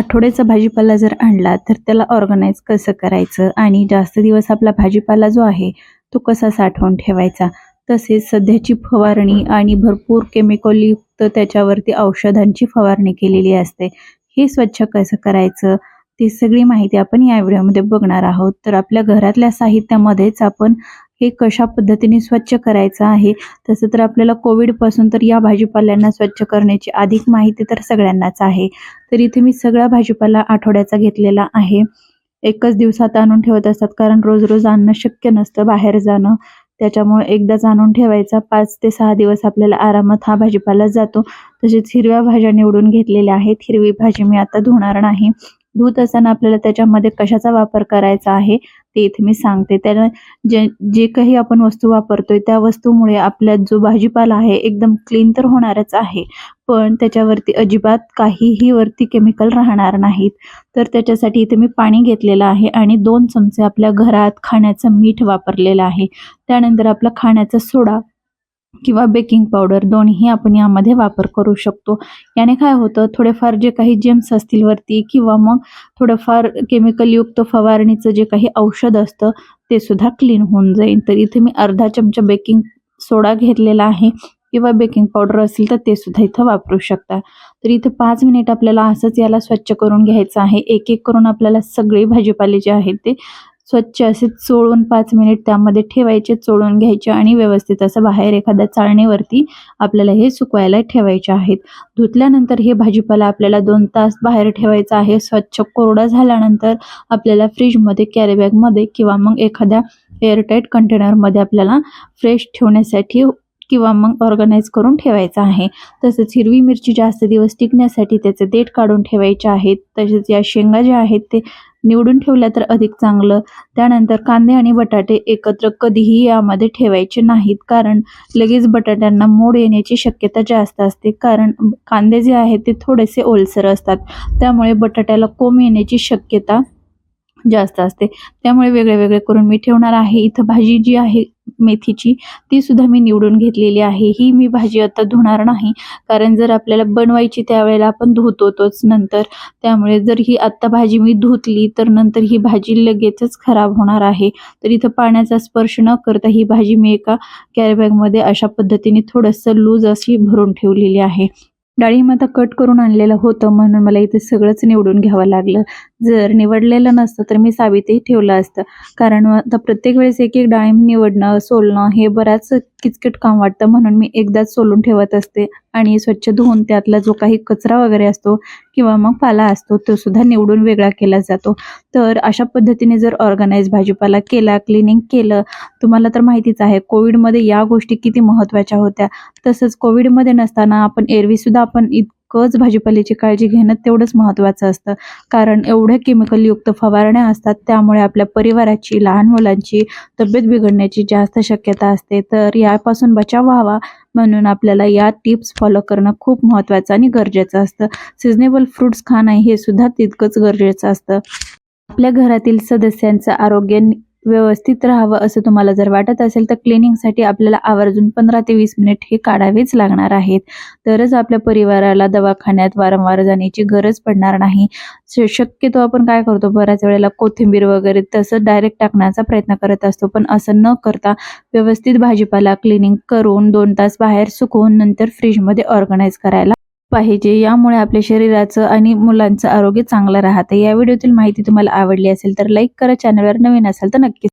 आठवड्याचा भाजीपाला जर आणला तर त्याला ऑर्गनाईज कसं करायचं? आणि जास्त दिवस आपला भाजीपाला जो आहे तो कसा साठवून ठेवायचा? तसेच सध्याची फवारणी आणि भरपूर केमिकलयुक्त त्याच्यावरती औषधांची फवारणी केलेली असते. हे स्वच्छ कसं करायचं? ती सगळी माहिती आपण या व्हिडिओमध्ये बघणार आहोत. तर आपल्या घरातल्या साहित्यामध्येच आपण हे कशा पद्धतीने स्वच्छ करायचं आहे तसं तर आपल्याला कोविडपासून तर या भाजीपाल्यांना स्वच्छ करण्याची अधिक माहिती तर सगळ्यांनाच आहे. तर इथे मी सगळा भाजीपाला आठवड्याचा घेतलेला आहे. एकच दिवसात आणून ठेवत असतात कारण रोज रोज आणणं शक्य नसतं बाहेर जाणं. त्याच्यामुळे एकदाच आणून ठेवायचा. पाच ते सहा दिवस आपल्याला आरामात हा भाजीपाला जातो. तसेच हिरव्या भाज्या निवडून घेतलेल्या आहेत. हिरवी भाजी मी आता धुणार नाही. धुत असताना आपल्याला त्याच्यामध्ये कशाचा वापर करायचा आहे ते इथे मी सांगते. त्याला जे जे काही आपण वस्तू वापरतोय त्या वस्तूमुळे आपला जो भाजीपाला आहे एकदम क्लीन तर होणारच आहे. पण त्याच्यावरती अजिबात काहीही वरती केमिकल राहणार नाहीत. तर त्याच्यासाठी इथे मी पाणी घेतलेलं आहे आणि दोन चमचे आपल्या घरात खाण्याचं मीठ वापरलेलं आहे. त्यानंतर आपला खाण्याचा सोडा किंवा बेकिंग पावडर दोन्ही आपण यामध्ये वापर करू शकतो. याने काय होतं थोडेफार जे काही जेम्स असतील वरती किंवा मग थोडंफार केमिकलयुक्त फवारणीचं जे काही औषध असतं ते सुद्धा क्लीन होऊन जाईल. तर इथे मी अर्धा चमचा बेकिंग सोडा घेतलेला आहे किंवा बेकिंग पावडर असेल तर ते सुद्धा इथं वापरू शकता. तर इथं पाच मिनिट आपल्याला असंच याला स्वच्छ करून घ्यायचं आहे. एक एक करून आपल्याला सगळे भाजीपाले जे आहेत ते स्वच्छ असे चोळून पाच मिनिट त्यामध्ये ठेवायचे चोळून घ्यायचे आणि व्यवस्थित असं बाहेर एखाद्या चाळणीवरती आपल्याला हे सुकवायला ठेवायचे आहेत. धुतल्यानंतर हे भाजीपाला आपल्याला दोन तास बाहेर ठेवायचा आहे. स्वच्छ कोरडा झाल्यानंतर आपल्याला फ्रीजमध्ये कॅरीबॅगमध्ये किंवा मग एखाद्या एअरटाईट कंटेनरमध्ये आपल्याला फ्रेश ठेवण्यासाठी किंवा मग ऑर्गनाईज करून ठेवायचं आहे. तसंच हिरवी मिरची जास्त दिवस टिकण्यासाठी त्याचे देठ काढून ठेवायचे आहेत. तसेच या शेंगा ज्या आहेत ते निवडून ठेवल्या तर अधिक चांगलं. त्यानंतर कांदे आणि बटाटे एकत्र कधीही यामध्ये ठेवायचे नाहीत. कारण लगेच बटाट्यांना मोड येण्याची शक्यता जास्त असते. कारण कांदे जे आहेत ते थोडेसे ओलसर असतात. त्यामुळे बटाट्याला कोंब येण्याची शक्यता जास्त असते. त्यामुळे वेगळे वेगळे करून मी ठेवणार आहे. इथं भाजी जी आहे मेथीची ती सुद्धा मी निवडून घेतलेली आहे. ही मी भाजी आता धुणार नाही कारण जर आपल्याला बनवायची त्यावेळेला आपण धुतोच नंतर. त्यामुळे जर ही आत्ता भाजी मी धुतली तर नंतर ही भाजी लगेचच खराब होणार आहे. तर इथं पाण्याचा स्पर्श न करता ही भाजी मी एका कॅरीबॅगमध्ये अशा पद्धतीने थोडंसं लूज अशी भरून ठेवलेली आहे. डाळिंब आता कट करून आणलेलं होतं म्हणून मला इथे सगळंच निवडून घ्यावं लागलं. जर निवडलेलं नसतं तर मी सावितही ठेवलं असतं. कारण आता प्रत्येक वेळेस एक एक डाळिंब निवडणं सोलणं हे बराच किचकट काम वाटतं. म्हणून मी एकदाच सोलून ठेवत असते. आणि स्वच्छ धुवून त्यातला जो काही कचरा वगैरे असतो किंवा मग पाला असतो तो सुद्धा निवडून वेगळा केला जातो. तर अशा पद्धतीने जर ऑर्गनाईज भाजीपाला केला क्लिनिंग केलं तुम्हाला तर माहितीच आहे कोविडमध्ये या गोष्टी किती महत्त्वाच्या होत्या. तसंच कोविडमध्ये नसताना आपण एरवीसुद्धा आपण एकच भाजीपाल्याची काळजी घेणं तेवढंच महत्त्वाचं असतं. कारण एवढ्या केमिकलयुक्त फवारण्या असतात त्यामुळे आपल्या परिवाराची लहान मुलांची तब्येत बिघडण्याची जास्त शक्यता असते. तर यापासून बचाव व्हावा म्हणून आपल्याला या टिप्स फॉलो करणं खूप महत्त्वाचं आणि गरजेचं असतं. सिजनेबल फ्रुट्स खाणं हे सुद्धा तितकंच गरजेचं असतं. आपल्या घरातील सदस्यांचं आरोग्य व्यवस्थित राहावं असं तुम्हाला जर वाटत असेल तर क्लिनिंगसाठी आपल्याला आवर्जून पंधरा ते वीस मिनिट हे काढावेच लागणार आहेत. तरच आपल्या परिवाराला दवाखान्यात वारंवार जाण्याची गरज पडणार नाही. शक्यतो आपण काय करतो बऱ्याच वेळेला कोथिंबीर वगैरे तसं डायरेक्ट टाकण्याचा प्रयत्न करत असतो पण असं न करता व्यवस्थित भाजीपाला क्लिनिंग करून दोन तास बाहेर सुकवून नंतर फ्रीजमध्ये ऑर्गनाईज करायला पाहिजे. यामुळे आपल्या शरीराचं आणि मुलांचं आरोग्य चांगलं राहतं. या व्हिडिओतील माहिती तुम्हाला आवडली असेल तर लाईक करा. चॅनलवर नवीन असाल तर नक्की